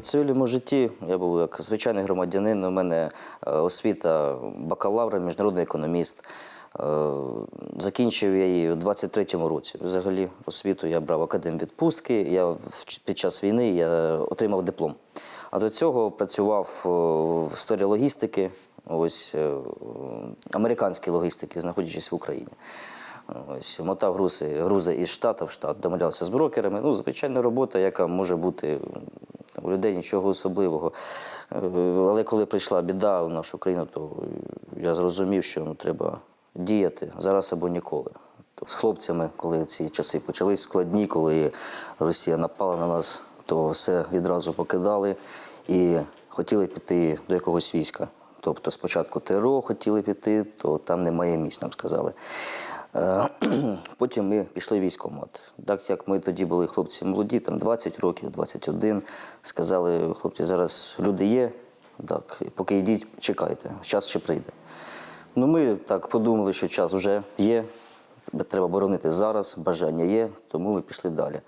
У цивільному житті я був як звичайний громадянин. У мене е, освіта бакалавра, міжнародний економіст. Е, Закінчив я її у 23-му році. Взагалі освіту я брав академвідпустки. Я під час війни я отримав диплом. А до цього працював е, в сфері логістики, ось американської логістики, знаходячись в Україні. Ось мотав грузи, грузи із штату в штат, домовлявся з брокерами. Ну, звичайна робота, яка може бути у людей нічого особливого. Е, Але коли прийшла біда в нашу країну, то я зрозумів, що ну, треба діяти зараз або ніколи. З хлопцями, коли ці часи почались складні, коли Росія напала на нас, то все відразу покидали і хотіли піти до якогось війська. Тобто спочатку ТРО хотіли піти, то там немає місць, нам сказали. Е, Потім ми пішли в військкомат. Так як ми тоді були хлопці молоді, там 20 років, 21, сказали, хлопці, зараз люди є, так, поки йдіть, чекайте, час ще прийде. Ну, ми так подумали, що час вже є, треба боронити зараз, бажання є, тому ми пішли далі.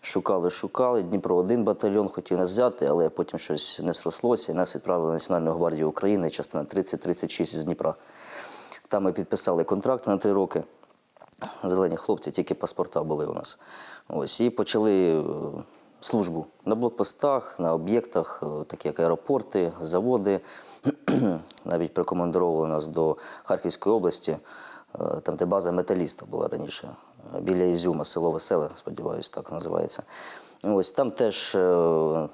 Шукали, шукали. Дніпро один батальйон хотів нас взяти, але потім щось не срослося, і нас відправили в Національну гвардію України, частина 30-36 з Дніпра. Там ми підписали контракт на три роки. Зелені хлопці, тільки паспорта були у нас. Ось, і почали е, службу на блокпостах, на об'єктах, е, такі як аеропорти, заводи. Навіть прикомандировували нас до Харківської області, е, там, де база металіста була раніше, біля Ізюма, село Веселе, сподіваюся, так називається. Ось там теж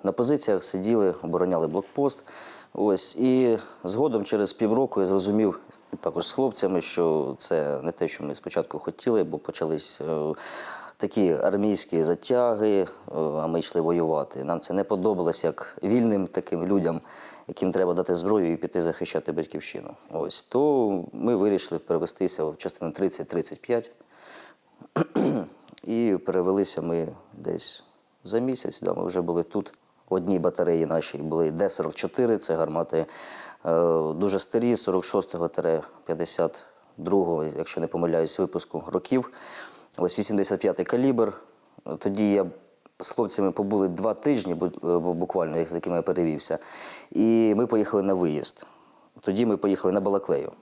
на позиціях сиділи, обороняли блокпост. Ось і згодом, через півроку, я зрозумів також з хлопцями, що це не те, що ми спочатку хотіли, бо почались е, такі армійські затяги, е, а ми йшли воювати. Нам це не подобалось як вільним таким людям, яким треба дати зброю і піти захищати батьківщину. Ось то ми вирішили перевестися в частину 30-35. І перевелися ми десь за місяць. Да, ми вже були тут. В одній батареї нашій були Д-44, це гармати дуже старі, 46-52, якщо не помиляюсь, випуску років. Ось 85-й калібр. Тоді я з хлопцями побули два тижні, е, буквально, з якими я перевівся. І ми поїхали на виїзд. Тоді ми поїхали на Балаклею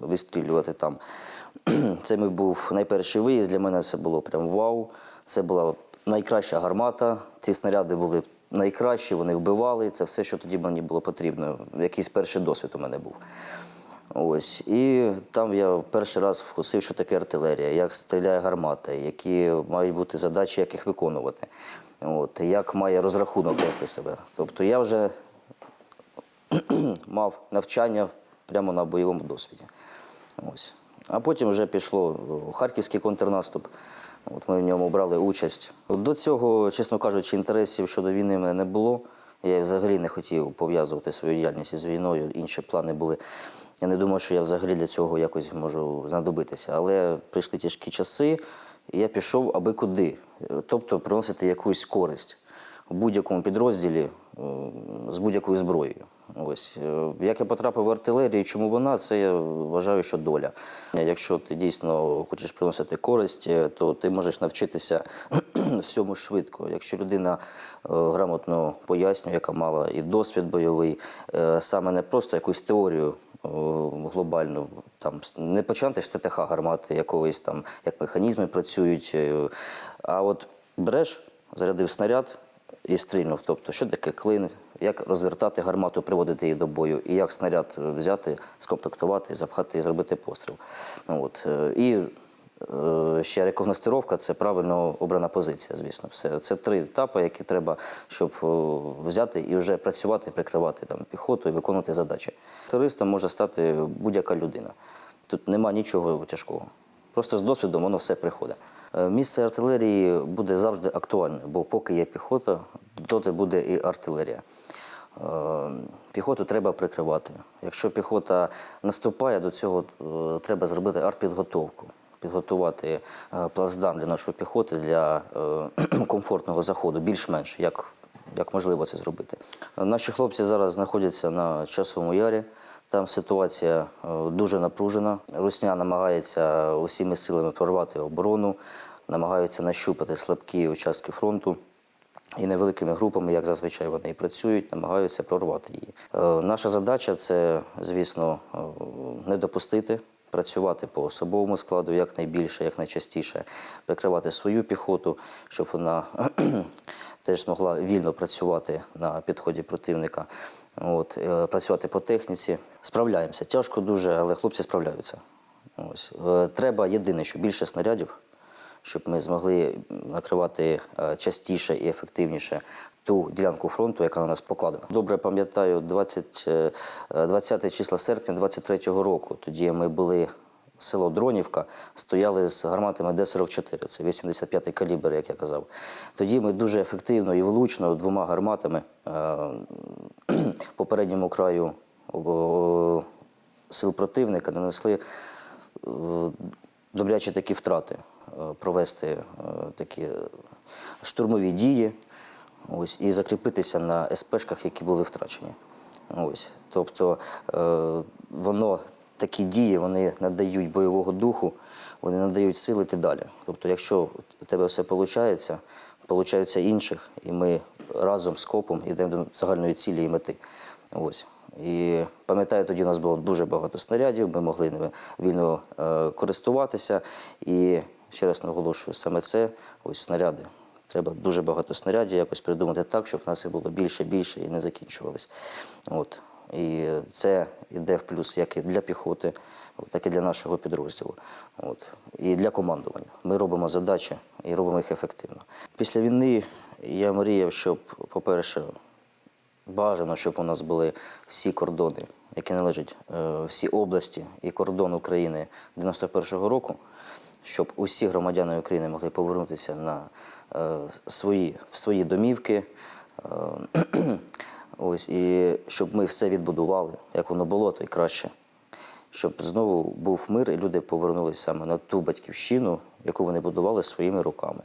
вистрілювати там. Це мій був найперший виїзд. Для мене це було прям вау. Це була найкраща гармата. Ці снаряди були найкращі, вони вбивали. Це все, що тоді мені було потрібно. Якийсь перший досвід у мене був. Ось. І там я перший раз вкусив, що таке артилерія, як стріляє гармата, які мають бути задачі, як їх виконувати. От, як має розрахунок вести себе. Тобто я вже мав навчання прямо на бойовому досвіді. Ось. А потім вже пішло харківський контрнаступ. От ми в ньому брали участь. До цього, чесно кажучи, інтересів щодо війни в мене не було. Я взагалі не хотів пов'язувати свою діяльність із війною, інші плани були. Я не думав, що я взагалі для цього якось можу знадобитися. Але прийшли тяжкі часи, і я пішов аби куди. Тобто приносити якусь користь у будь-якому підрозділі з будь-якою зброєю. Ось Е, як я потрапив в артилерію, чому вона? Це я вважаю, що доля. Якщо ти дійсно хочеш приносити користь, е, то ти можеш навчитися всьому швидко. Якщо людина е, грамотно пояснює, яка мала і досвід бойовий, саме не просто якусь теорію глобальну, там не почати ж ТТХ гармати якогось там, як механізми працюють, а от береш, зарядив снаряд і стрільнув. Тобто, що таке клин, як розвертати гармату, приводити її до бою, і як снаряд взяти, скомплектувати, запхати і зробити постріл. От. е, І е, ще рекогностировка це правильно обрана позиція, звісно. Все. Це три етапи, які треба, щоб е, взяти і вже працювати, прикривати там, піхоту і виконувати задачі. Терористом може стати будь-яка людина. Тут нема нічого тяжкого. Просто з досвідом воно все приходить. Е, Місце артилерії буде завжди актуальне, бо поки є піхота, доти буде і артилерія. Е, Піхоту треба прикривати. Якщо піхота наступає, до цього е, треба зробити артпідготовку, підготувати плацдарм для нашої піхоти для комфортного заходу, більш-менш, як, як можливо це зробити. Наші хлопці зараз знаходяться на часовому ярі. Там ситуація е, дуже напружена. Русня намагається усіми силами прорвати оборону, намагаються нащупати слабкі участки фронту. і невеликими групами, як зазвичай вони і працюють, намагаються прорвати її. Е, Наша задача це, звісно, е, не допустити. Працювати по особовому складу якнайбільше, якнайчастіше, прикривати свою піхоту, щоб вона теж змогла вільно працювати на підході противника. От, е, працювати по техніці. Справляємося. Тяжко дуже, але хлопці справляються. Ось. Е, Треба єдине, що більше снарядів, щоб ми змогли накривати е, частіше і ефективніше ту ділянку фронту, яка на нас покладена. Добре пам'ятаю 20, е, е, 20 числа серпня 23-го року. Тоді ми були село Дронівка, стояли з гарматами Д-44, це 85-й калібр, як я казав. Тоді ми дуже ефективно і влучно двома гарматами по передньому краю сил противника нанесли е, добрячі такі втрати, е, провести е, такі штурмові дії ось, і закріпитися на СПшках, які були втрачені. Ось. Тобто воно, такі дії вони надають бойового духу, вони надають сили йти далі. Тобто, якщо у тебе все виходить, получаються інших, і ми разом з копом йдемо до загальної цілі і мети. Ось. І пам'ятаю, тоді у нас було дуже багато снарядів, ми могли ними вільно е, користуватися. І ще раз наголошую, саме це ось снаряди. Треба дуже багато снарядів якось придумати так, щоб нас їх було більше, більше і не закінчувались. От. І це йде в плюс як і для піхоти, так і для нашого підрозділу. От. І для командування. Ми робимо задачі і робимо їх ефективно. Після війни я мріяв, щоб, по-перше, бажано, щоб у нас були всі кордони, які належать е, всі області і кордон України 91-го року, щоб усі громадяни України могли повернутися на е, свої, в свої домівки. Е, ось, і щоб ми все відбудували, як воно було, то й краще. Щоб знову був мир, і люди повернулися саме на ту батьківщину, яку вони будували своїми руками.